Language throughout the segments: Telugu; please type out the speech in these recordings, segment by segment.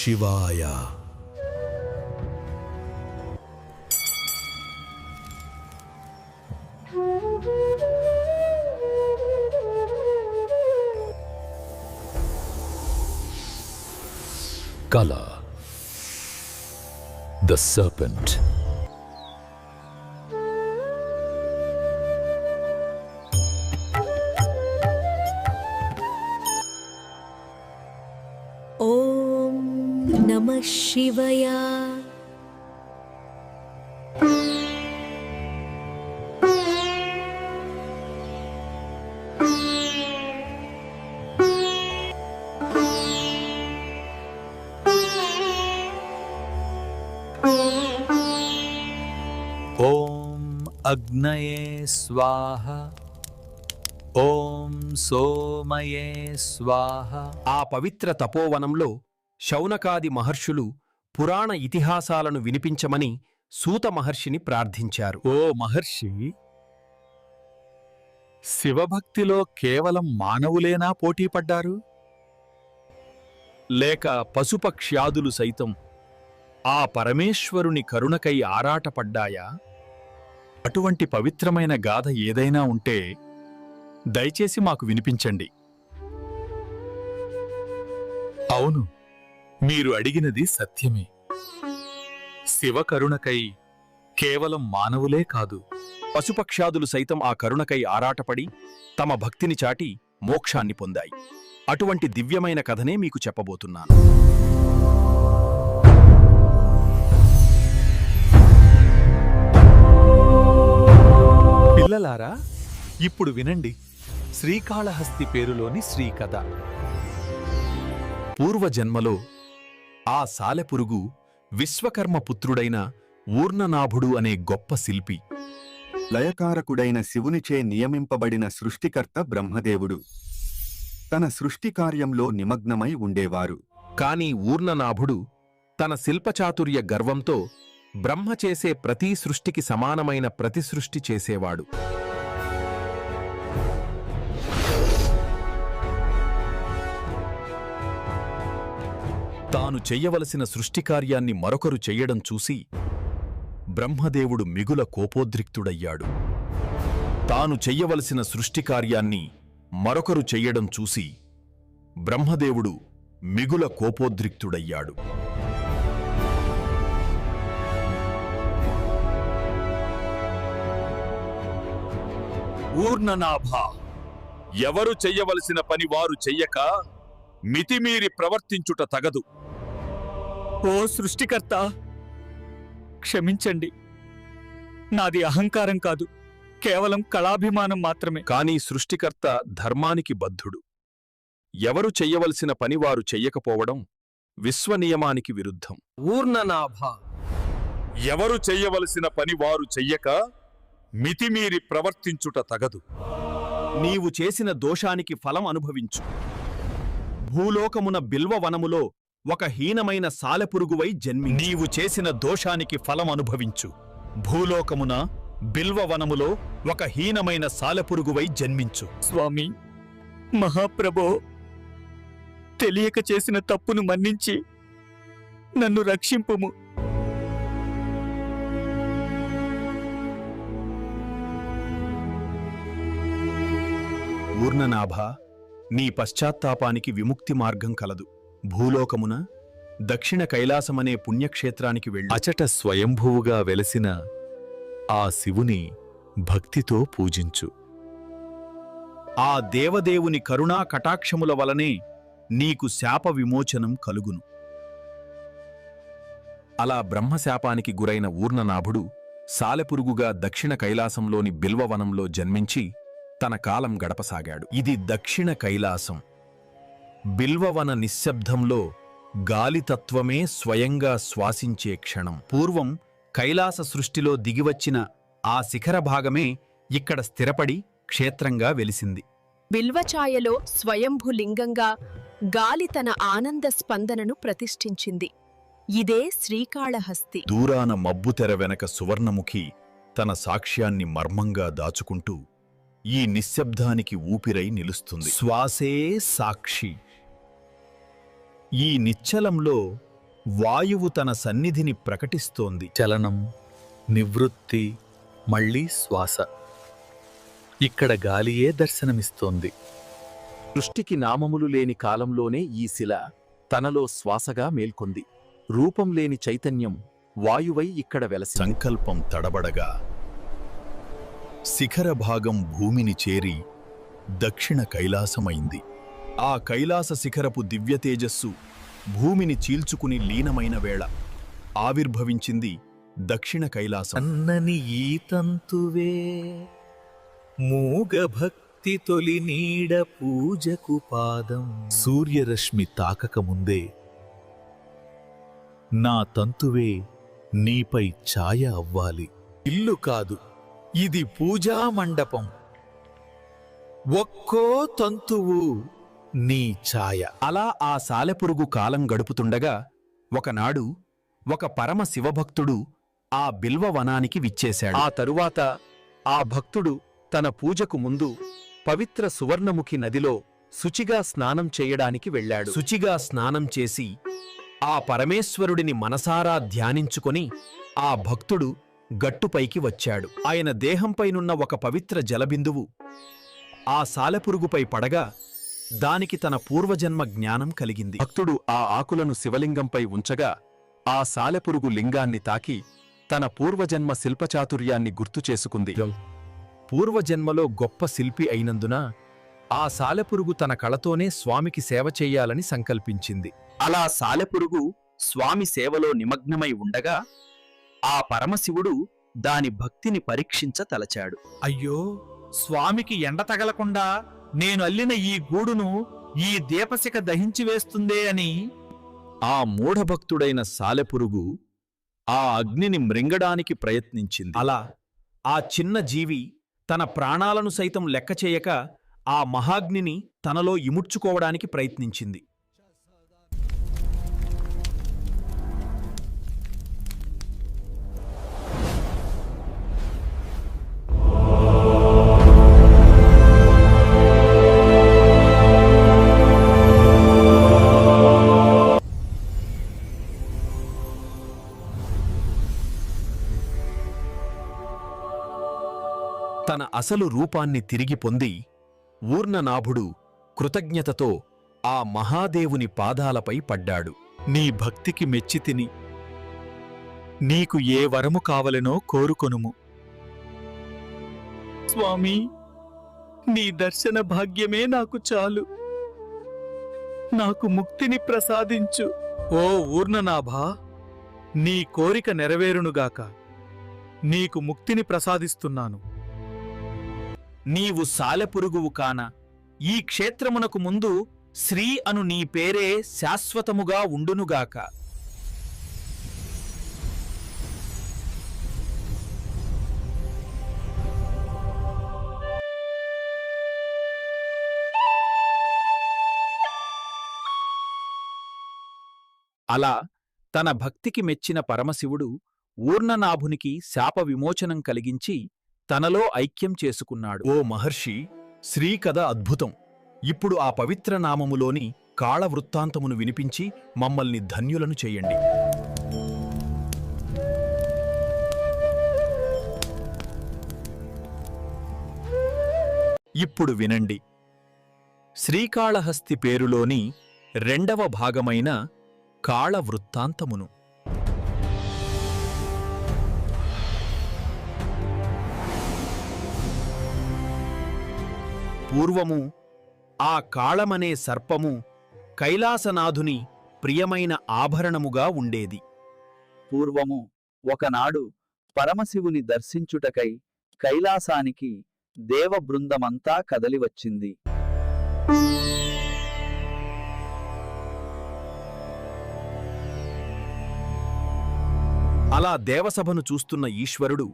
ఓం నామ శివాయ Kala, the serpent. नमः शिवय ఓం అగ్నయే స్వాహ ఓం సోమయే స్వాహ ఆ పవిత్ర తపోవనంలో శౌనకాది మహర్షులు పురాణ ఇతిహాసాలను వినిపించమని సూత మహర్షిని ప్రార్థించారు. ఓ మహర్షి శివభక్తిలో కేవలం మానవులేనా పోటీపడ్డారు? లేక పశుపక్ష్యాదులు సైతం ఆ పరమేశ్వరుని కరుణకై ఆరాటపడ్డాయా? అటువంటి పవిత్రమైన గాథ ఏదైనా ఉంటే దయచేసి మాకు వినిపించండి. అవును మీరు అడిగినది సత్యమే. శివకరుణకై కేవలం మానవులే కాదు పశుపక్ష్యాదులు సైతం ఆ కరుణకై ఆరాటపడి తమ భక్తిని చాటి మోక్షాన్ని పొందాయి. అటువంటి దివ్యమైన కథనే మీకు చెప్పబోతున్నాను. పిల్లలారా ఇప్పుడు వినండి. శ్రీకాళహస్తి పేరులోని శ్రీకథ. పూర్వజన్మలో ఆ సాలెపురుగు విశ్వకర్మ పుత్రుడైన ఊర్ణనాభుడు అనే గొప్ప శిల్పి. లయకారకుడైన శివునిచే నియమింపబడిన సృష్టికర్త బ్రహ్మదేవుడు. తన సృష్టి కార్యంలో నిమగ్నమై ఉండేవారు. కాని ఊర్ణనాభుడు తన శిల్పచాతుర్య గర్వంతో బ్రహ్మ చేసే ప్రతి సృష్టికి సమానమైన ప్రతి సృష్టి చేసేవాడు. తాను చెయ్యవలసిన సృష్టికార్యాన్ని మరొకరు చెయ్యడం చూసి బ్రహ్మదేవుడు మిగుల కోపోద్రిక్తుడయ్యాడు. తాను చెయ్యవలసిన సృష్టికార్యాన్ని మరొకరు చెయ్యడం చూసి బ్రహ్మదేవుడు మిగుల కోపోద్రిక్తుడయ్యాడు. ఊర్ణనాభ ఎవరు చెయ్యవలసిన పని వారు చెయ్యక మితిమీరి ప్రవర్తించుట తగదు. ఓ సృష్టికర్త క్షమించండి. నాది అహంకారం కాదు కేవలం కళాభిమానం మాత్రమే. కాని సృష్టికర్త ధర్మానికి బద్ధుడు. ఎవరు చెయ్యవలసిన పని వారు చెయ్యకపోవడం విశ్వనియమానికి విరుద్ధం. ఊర్ణనాభ ఎవరు చెయ్యవలసిన పని వారు చెయ్యక మితిమీరి ప్రవర్తించుట తగదు. నీవు చేసిన దోషానికి ఫలం అనుభవించు. భూలోకమున బిల్వవనములో ఒక హీనమైన సాలెపురుగువై జన్మి నీవు చేసిన దోషానికి ఫలం అనుభవించు. భూలోకమున బిల్వవనములో ఒక హీనమైన సాలెపురుగువై జన్మించు. స్వామి మహాప్రభో తెలియక చేసిన తప్పును మన్నించి నన్ను రక్షింపుము. ఊర్ణనాభ నీ పశ్చాత్తాపానికి విముక్తి మార్గం కలదు. భూలోకమున దక్షిణ కైలాసమనే పుణ్యక్షేత్రానికి వెళ్ళి అచట స్వయంభువుగా వెలసిన ఆ శివుని భక్తితో పూజించు. ఆ దేవదేవుని కరుణా కటాక్షముల వలనే నీకు శాప విమోచనం కలుగును. అలా బ్రహ్మశాపానికి గురైన ఊర్ణనాభుడు సాలెపురుగుగా దక్షిణ కైలాసంలోని బిల్వవనంలో జన్మించి తన కాలం గడపసాగాడు. ఇది దక్షిణ కైలాసం. బిల్వవన నిశ్శబ్దంలో గాలితత్వమే స్వయంగా శ్వాసించే క్షణం. పూర్వం కైలాస సృష్టిలో దిగివచ్చిన ఆ శిఖర భాగమే ఇక్కడ స్థిరపడి క్షేత్రంగా వెలిసింది. బిల్వఛాయలో స్వయంభులింగంగా గాలి తన ఆనంద స్పందనను ప్రతిష్ఠించింది. ఇదే శ్రీకాళహస్తి. దూరాన మబ్బుతెర వెనక సువర్ణముఖి తన సాక్ష్యాన్ని మర్మంగా దాచుకుంటూ ఈ నిశ్శబ్దానికి ఊపిరై నిలుస్తుంది. శ్వాసే సాక్షి. ఈ నిశ్చలంలో వాయువు తన సన్నిధిని ప్రకటిస్తోంది. చలనం నివృత్తి మళ్ళీ శ్వాస. ఇక్కడ గాలియే దర్శనమిస్తోంది. సృష్టికి నామములు లేని కాలంలోనే ఈ శిల తనలో శ్వాసగా మేల్కొంది. రూపం లేని చైతన్యం వాయువై ఇక్కడ వెలసి సంకల్పం తడబడగా శిఖర భాగం భూమిని చేరి దక్షిణ కైలాసమైంది. ఆ కైలాస శిఖరపు దివ్య తేజస్సు భూమిని చీల్చుకుని లీనమైన వేళ ఆవిర్భవించింది దక్షిణ కైలాసం. అన్నని ఈ తంతువే మూగ భక్తి తొలి నీడ పూజకు పాదం. సూర్యరశ్మి తాకక ముందే నా తంతువే నీపై ఛాయ అవ్వాలి. ఇల్లు కాదు ఇది పూజా మండపం. ఒక్కో తంతువు నీ ఛాయ. అలా ఆ సాలెపురుగు కాలం గడుపుతుండగా ఒకనాడు ఒక పరమ శివభక్తుడు ఆ బిల్వవనానికి విచ్చేశాడు. ఆ తరువాత ఆ భక్తుడు తన పూజకు ముందు పవిత్ర సువర్ణముఖి నదిలో శుచిగా స్నానం చేయడానికి వెళ్ళాడు. శుచిగా స్నానం చేసి ఆ పరమేశ్వరుడిని మనసారా ధ్యానించుకొని ఆ భక్తుడు గట్టుపైకి వచ్చాడు. ఆయన దేహంపైనున్న ఒక పవిత్ర జలబిందువు ఆ సాలెపురుగుపై పడగా దానికి తన పూర్వజన్మ జ్ఞానం కలిగింది. భక్తుడు ఆ ఆకులను శివలింగంపై ఉంచగా ఆ సాలెపురుగు లింగాన్ని తాకి తన పూర్వజన్మ శిల్పచాతుర్యాన్ని గుర్తు చేసుకుంది. పూర్వజన్మలో గొప్ప శిల్పి అయినందున ఆ సాలెపురుగు తన కళతోనే స్వామికి సేవ చెయ్యాలని సంకల్పించింది. అలా సాలెపురుగు స్వామి సేవలో నిమగ్నమై ఉండగా ఆ పరమశివుడు దాని భక్తిని పరీక్షించ తలచాడు. అయ్యో స్వామికి ఎండ తగలకుండా నేను అల్లిన ఈ గూడును ఈ దీపశిఖ దహించి వేస్తుందే అని ఆ మూఢభక్తుడైన సాలెపురుగు ఆ అగ్నిని మృంగడానికి ప్రయత్నించింది. అలా ఆ చిన్న జీవి తన ప్రాణాలను సైతం లెక్క చేయక ఆ మహాగ్నిని తనలో ఇముడ్చుకోవడానికి ప్రయత్నించింది. అసలు రూపాన్ని తిరిగి పొంది ఊర్ణనాభుడు కృతజ్ఞతతో ఆ మహాదేవుని పాదాలపై పడ్డాడు. నీ భక్తికి మెచ్చితిని నీకు ఏ వరము కావలెనో కోరుకొనుము. స్వామి నీ దర్శన భాగ్యమే నాకు చాలు. నాకు ముక్తిని ప్రసాదించు. ఓ ఊర్ణనాభా నీ కోరిక నెరవేరునుగాక. నీకు ముక్తిని ప్రసాదిస్తున్నాను. నీవు సాలెపురుగువు కాన. ఈ క్షేత్రమునకు ముందు శ్రీ అను నీ పేరే శాశ్వతముగా ఉండునుగాక. అలా తన భక్తికి మెచ్చిన పరమశివుడు ఊర్ణనాభునికి శాప విమోచనం కలిగించి తనలో ఐక్యం చేసుకున్నాడు. ఓ మహర్షి శ్రీకథ అద్భుతం. ఇప్పుడు ఆ పవిత్ర నామములోని కాళ వృత్తాంతమును వినిపించి మమ్మల్ని ధన్యులను చేయండి. ఇప్పుడు వినండి. శ్రీకాళహస్తి పేరులోని రెండవ భాగమైన కాళ వృత్తాంతమును. పూర్వము ఆ కాళమనే సర్పము కైలాసనాథుని ప్రియమైన ఆభరణముగా ఉండేది. పూర్వము ఒకనాడు పరమశివుని దర్శించుటకై కైలాసానికి దేవబృందమంతా కదలివచ్చింది. అలా దేవసభను చూస్తున్న ఈశ్వరుడు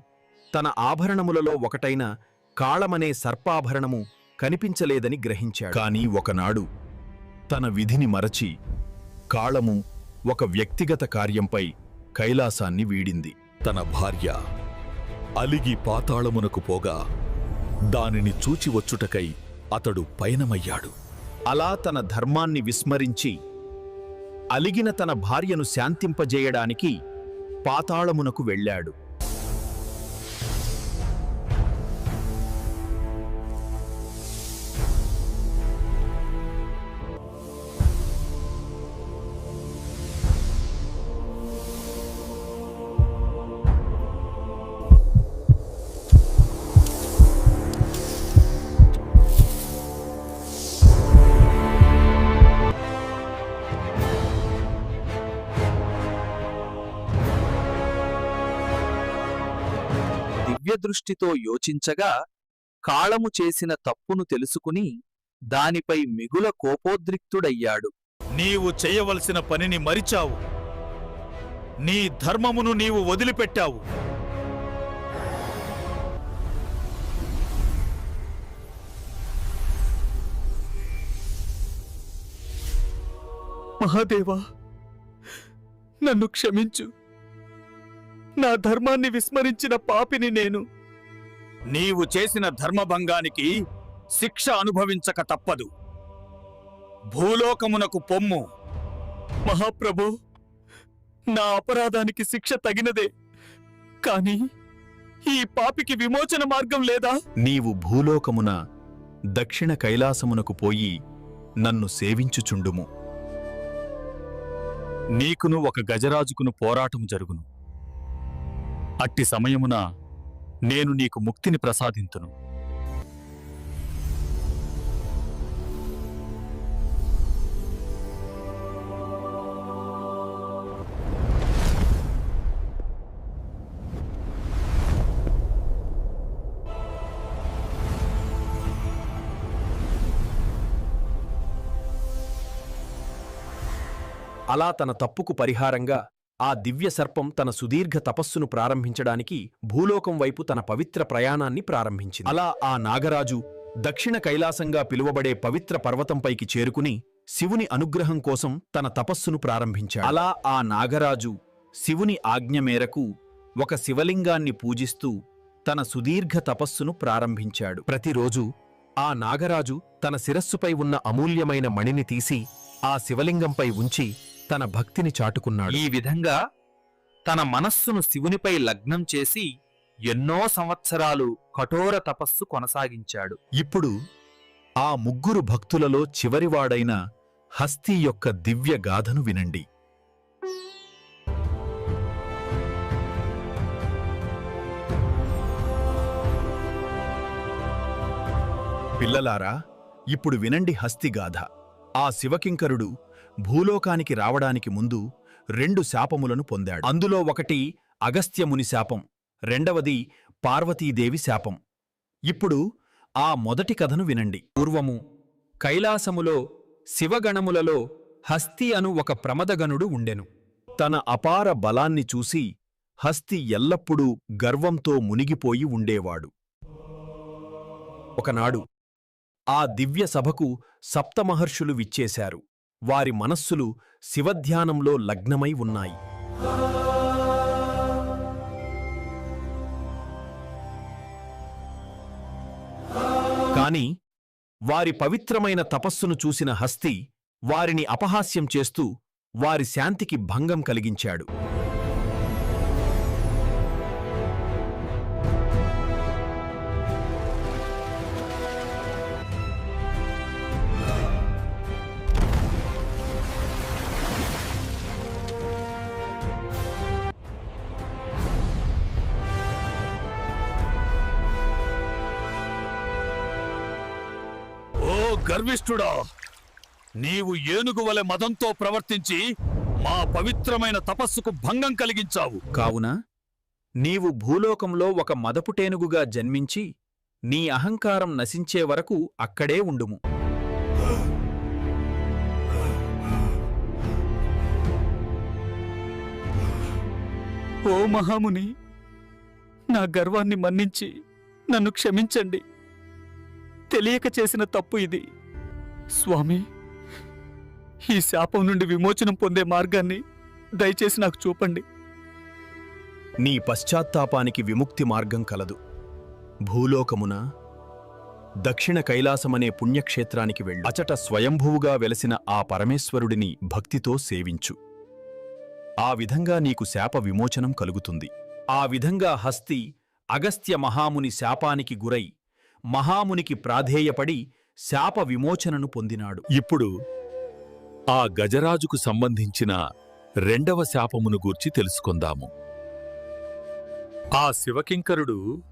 తన ఆభరణములలో ఒకటైన కాళమనే సర్పాభరణము కనిపించలేదని గ్రహించాడు. కాని ఒకనాడు తన విధిని మరచి కాళము ఒక వ్యక్తిగత కార్యంపై కైలాసాన్ని వీడింది. తన భార్య అలిగి పాతాళమునకు పోగా దానిని చూచి వచ్చుటకై అతడు పయనమయ్యాడు. అలా తన ధర్మాన్ని విస్మరించి అలిగిన తన భార్యను శాంతింపజేయడానికి పాతాళమునకు వెళ్ళాడు. దివ్యదృష్టితో యోచించగా కాళము చేసిన తప్పును తెలుసుకుని దానిపై మిగుల కోపోద్రిక్తుడయ్యాడు. నీవు చేయవలసిన పనిని మరిచావు. నీ ధర్మమును నీవు వదిలిపెట్టావు. మహాదేవా నన్ను క్షమించు. నా ధర్మాన్ని విస్మరించిన పాపిని నేను. నీవు చేసిన ధర్మభంగానికి శిక్ష అనుభవించక తప్పదు. భూలోకమునకు పొమ్ము. మహాప్రభు నా అపరాధానికి శిక్ష తగినదే. కాని ఈ పాపికి విమోచన మార్గం లేదా? నీవు భూలోకమున దక్షిణ కైలాసమునకు పోయి నన్ను సేవించుచుండుము. నీకును ఒక గజరాజుకును పోరాటము జరుగును. అట్టి సమయమున నేను నీకు ముక్తిని ప్రసాదింతును. అలా తన తప్పుకు పరిహారంగా ఆ దివ్య సర్పం తన సుదీర్ఘ తపస్సును ప్రారంభించడానికి భూలోకం వైపు తన పవిత్ర ప్రయాణాన్ని ప్రారంభించింది. అలా ఆ నాగరాజు దక్షిణ కైలాసంగా పిలువబడే పవిత్ర పర్వతంపైకి చేరుకుని శివుని అనుగ్రహం కోసం తన తపస్సును ప్రారంభించాడు. అలా ఆ నాగరాజు శివుని ఆజ్ఞ మేరకు ఒక శివలింగాన్ని పూజిస్తూ తన సుదీర్ఘ తపస్సును ప్రారంభించాడు. ప్రతిరోజు ఆ నాగరాజు తన శిరస్సుపై ఉన్న అమూల్యమైన మణిని తీసి ఆ శివలింగంపై ఉంచి తన భక్తిని చాటుకున్నాడు. ఈ విధంగా తన మనస్సును శివునిపై లగ్నం చేసి ఎన్నో సంవత్సరాలు కఠోర తపస్సు కొనసాగించాడు. ఇప్పుడు ఆ ముగ్గురు భక్తులలో చివరివాడైన హస్తి యొక్క దివ్య గాథను వినండి. పిల్లలారా ఇప్పుడు వినండి హస్తిగాథ ఆ శివకింకరుడు భూలోకానికి రావడానికి ముందు రెండు శాపములను పొందాడు. అందులో ఒకటి అగస్త్యముని శాపం రెండవది పార్వతీదేవి శాపం. ఇప్పుడు ఆ మొదటి కథను వినండి. పూర్వము కైలాసములో శివగణములలో హస్తి అను ఒక ప్రమదగణుడు ఉండెను. తన అపార బలాన్ని చూసి హస్తి ఎల్లప్పుడూ గర్వంతో మునిగిపోయి ఉండేవాడు. ఒకనాడు ఆ దివ్య సభకు సప్తమహర్షులు విచ్చేశారు. వారి మనస్సులు శివధ్యానంలో లగ్నమై ఉన్నాయి. కాని వారి పవిత్రమైన తపస్సును చూసిన హస్తి వారిని అపహాస్యం చేస్తూ వారి శాంతికి భంగం కలిగించాడు. గర్విష్ఠుడా నీవు ఏనుగు వలె మదంతో ప్రవర్తించి మా పవిత్రమైన తపస్సుకు భంగం కలిగించావు. కావున నీవు భూలోకంలో ఒక మదపుటేనుగుగా జన్మించి నీ అహంకారం నశించే వరకు అక్కడే ఉండుము. ఓ మహాముని నా గర్వాన్ని మన్నించి నన్ను క్షమించండి. తెలియక చేసిన తప్పు ఇది. స్వామి ఈ శాపం నుండి విమోచనం పొందే మార్గాన్ని దయచేసి నాకు చూపండి. నీ పశ్చాత్తాపానికి విముక్తి మార్గం కలదు. భూలోకమున దక్షిణ కైలాసమనే పుణ్యక్షేత్రానికి వెళ్ళు. అచట స్వయంభువుగా వెలసిన ఆ పరమేశ్వరుడిని భక్తితో సేవించు. ఆ విధంగా నీకు శాప విమోచనం కలుగుతుంది. ఆ విధంగా హస్తి అగస్త్య మహాముని శాపానికి గురై మహామునికి ప్రాధేయపడి శాప విమోచనను పొందినాడు. ఇప్పుడు ఆ గజరాజుకు సంబంధించిన రెండవ శాపమును గూర్చి తెలుసుకుందాము. ఆ శివకింకరుడు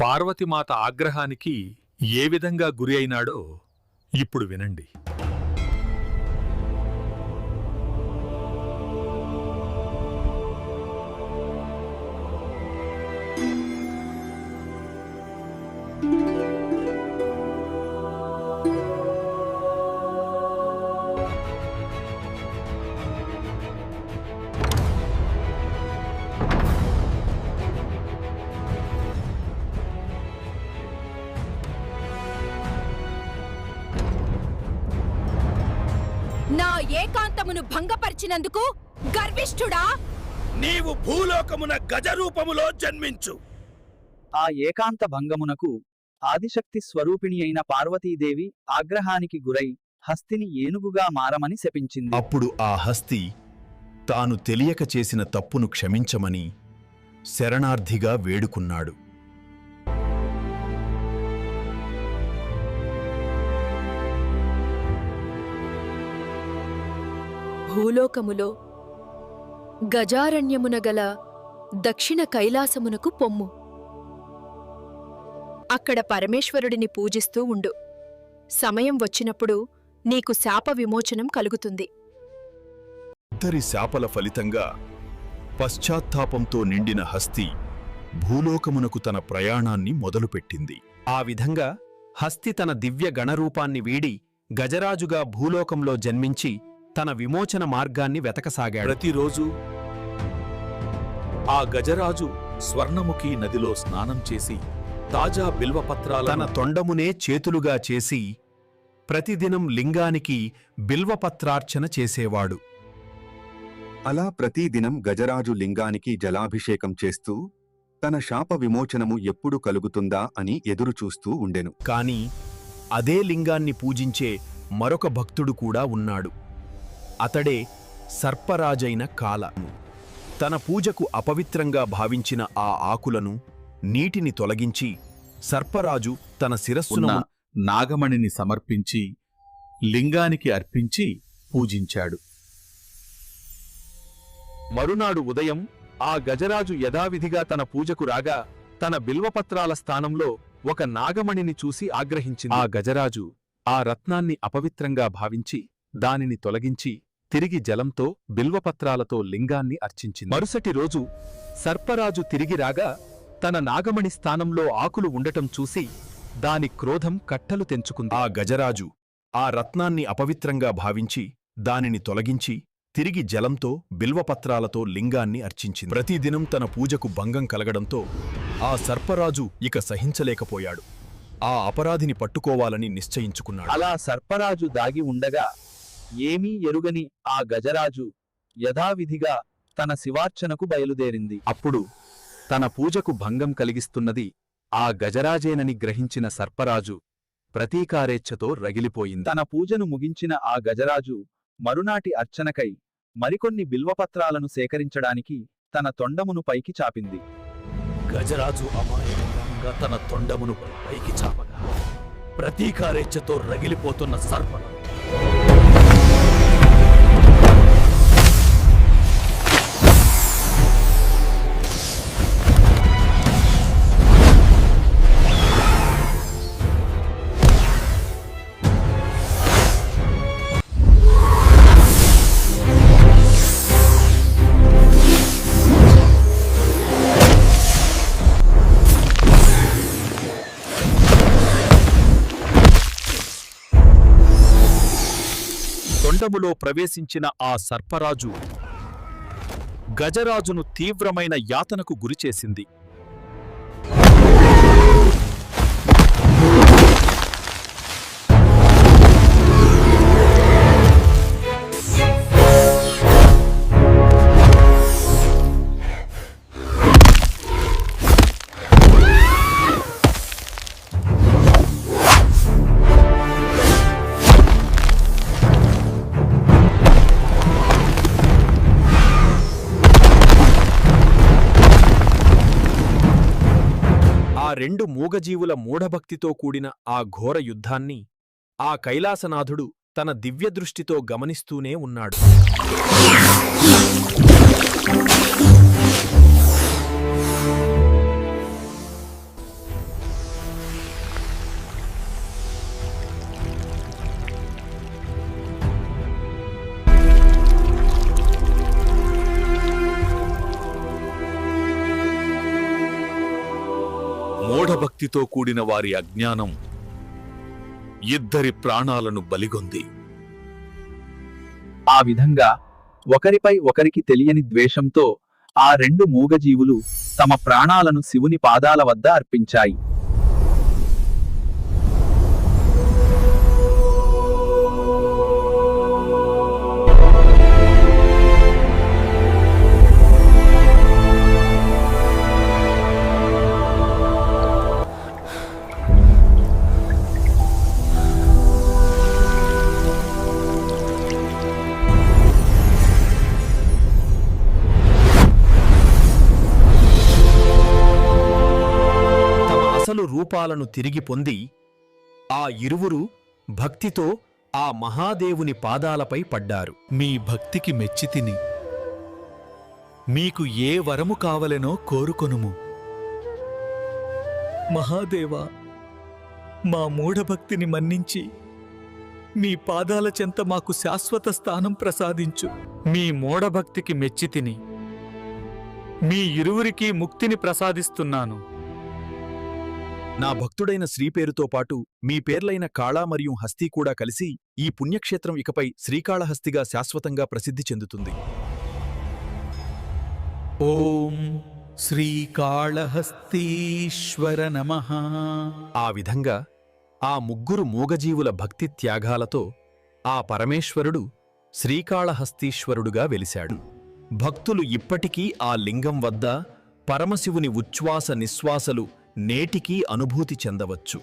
పార్వతిమాత ఆగ్రహానికి ఏ విధంగా గురి అయినాడో ఇప్పుడు వినండి. భంగపరిచినందుకు గర్విష్ఠుడా? నీవు భూలోకమున గజరూపములో జన్మించు. ఆ ఏకాంత భంగమునకు ఆదిశక్తి స్వరూపిణి అయిన పార్వతీదేవి ఆగ్రహానికి గురై హస్తిని ఏనుగుగా మారమని శపించింది. అప్పుడు ఆ హస్తి తాను తెలియక చేసిన తప్పును క్షమించమని శరణార్థిగా వేడుకున్నాడు. భూలోకములో గజారణ్యమున గల దక్షిణ కైలాసమునకు పొమ్ము. అక్కడ పరమేశ్వరుడిని పూజిస్తూ ఉండు. సమయం వచ్చినప్పుడు నీకు శాప విమోచనం కలుగుతుంది. ఇద్దరి శాపల ఫలితంగా పశ్చాత్తాపంతో నిండిన హస్తి భూలోకమునకు తన ప్రయాణాన్ని మొదలుపెట్టింది. ఆ విధంగా హస్తి తన దివ్య గణరూపాన్ని వీడి గజరాజుగా భూలోకంలో జన్మించి తన విమోచన మార్గాన్ని వెతకసాగాడు. ప్రతిరోజు ఆ గజరాజు స్వర్ణముఖి నదిలో స్నానం చేసి తాజా తన బిల్వపత్రాలను తొండమునే చేతులుగా చేసి ప్రతిదినం లింగానికి బిల్వపత్రార్చన చేసేవాడు. అలా ప్రతిదినం గజరాజు లింగానికి జలాభిషేకం చేస్తూ తన శాప విమోచనము ఎప్పుడు కలుగుతుందా అని ఎదురుచూస్తూ ఉండెను. కాని అదే లింగాన్ని పూజించే మరొక భక్తుడు కూడా ఉన్నాడు. అతడే సర్పరాజైన కాల. తన పూజకు అపవిత్రంగా భావించిన ఆ ఆకులను నీటిని తొలగించి సర్పరాజు తన శిరస్సున ఉన్న నాగమణిని సమర్పించి లింగానికి అర్పించి పూజించాడు. మరునాడు ఉదయం ఆ గజరాజు యథావిధిగా తన పూజకు రాగా తన బిల్వపత్రాల స్థానంలో ఒక నాగమణిని చూసి ఆగ్రహించింది. ఆ గజరాజు ఆ రత్నాన్ని అపవిత్రంగా భావించి దానిని తొలగించి తిరిగి జలంతో బిల్వపత్రాలతో లింగాన్ని అర్చించింది. మరుసటి రోజు సర్పరాజు తిరిగి రాగా తన నాగమణి స్థానంలో ఆకులు ఉండటం చూసి దాని క్రోధం కట్టలు తెంచుకుంది. ఆ గజరాజు ఆ రత్నాన్ని అపవిత్రంగా భావించి దానిని తొలగించి తిరిగి జలంతో బిల్వపత్రాలతో లింగాన్ని అర్చించింది. ప్రతిదినం తన పూజకు భంగం కలగడంతో ఆ సర్పరాజు ఇక సహించలేకపోయాడు. ఆ అపరాధిని పట్టుకోవాలని నిశ్చయించుకున్నాడు. అలా సర్పరాజు దాగి ఉండగా ఏమీ ఎరుగని ఆ గజరాజు యథావిధిగా తన శివార్చనకు బయలుదేరింది. అప్పుడు తన పూజకు భంగం కలిగిస్తున్నది ఆ గజరాజేనని గ్రహించిన సర్పరాజు ప్రతీకారేచ్ఛతో రగిలిపోయింది. తన పూజను ముగించిన ఆ గజరాజు మరునాటి అర్చనకై మరికొన్ని బిల్వపత్రాలను సేకరించడానికి తన తొండమును పైకి చాపింది. గజరాజు అమాయకంగా తన తొండమును పైకి చాపగా ప్రతీకారేచ్ఛతో రగిలిపోతున్న సర్పరాజు తొండములో ప్రవేశించిన ఆ సర్పరాజు గజరాజును తీవ్రమైన యాతనకు గురిచేసింది. రెండు మూగజీవుల మూఢభక్తితో కూడిన ఆ ఘోర యుద్ధాన్ని ఆ కైలాసనాథుడు తన దివ్యదృష్టితో గమనిస్తూనే ఉన్నాడు. మూఢభక్తితో కూడిన వారి అజ్ఞానం ఇద్దరి ప్రాణాలను బలిగొంది. ఆ విధంగా ఒకరిపై ఒకరికి తెలియని ద్వేషంతో ఆ రెండు మూగజీవులు తమ ప్రాణాలను శివుని పాదాల వద్ద అర్పించాయి. రూపాలను తిరిగి పొంది ఆ ఇరువురు భక్తితో ఆ మహాదేవుని పాదాలపై పడ్డారు. మీ భక్తికి మెచ్చితిని మీకు ఏ వరము కావలెనో కోరుకొనుము. మహాదేవా మా మూఢభక్తిని మన్నించి మీ పాదాల చెంత మాకు శాశ్వత స్థానం ప్రసాదించు. మీ మూఢభక్తికి మెచ్చితిని మీ ఇరువురికి ముక్తిని ప్రసాదిస్తున్నాను. నా భక్తుడైన శ్రీ పేరుతో పాటు మీ పేర్లైన కాళా మరియు హస్తి కూడా కలిసి ఈ పుణ్యక్షేత్రం ఇకపై శ్రీకాళహస్తిగా శాశ్వతంగా ప్రసిద్ధి చెందుతుంది. ఓం శ్రీకాళహస్తీశ్వర నమః. ఆ విధంగా ఆ ముగ్గురు మూగజీవుల భక్తి త్యాగాలతో ఆ పరమేశ్వరుడు శ్రీకాళహస్తీశ్వరుడుగా వెలిశాడు. భక్తులు ఇప్పటికీ ఆ లింగం వద్ద పరమశివుని ఉచ్ఛ్వాస నిశ్వాసలు నేటికీ అనుభూతి చెందవచ్చు.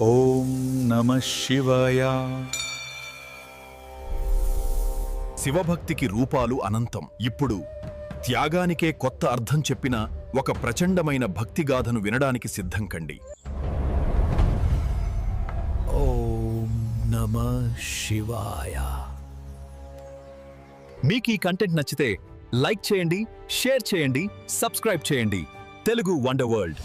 ఓం నమ శివాయ. శివభక్తికి రూపాలు అనంతం. ఇప్పుడు త్యాగానికే కొత్త అర్థం చెప్పిన ఒక ప్రచండమైన భక్తిగాథను వినడానికి సిద్ధం కండి. నమ శివాయ. మీకు ఈ కంటెంట్ నచ్చితే లైక్ చేయండి షేర్ చేయండి సబ్స్క్రైబ్ చేయండి. Telugu wonder world.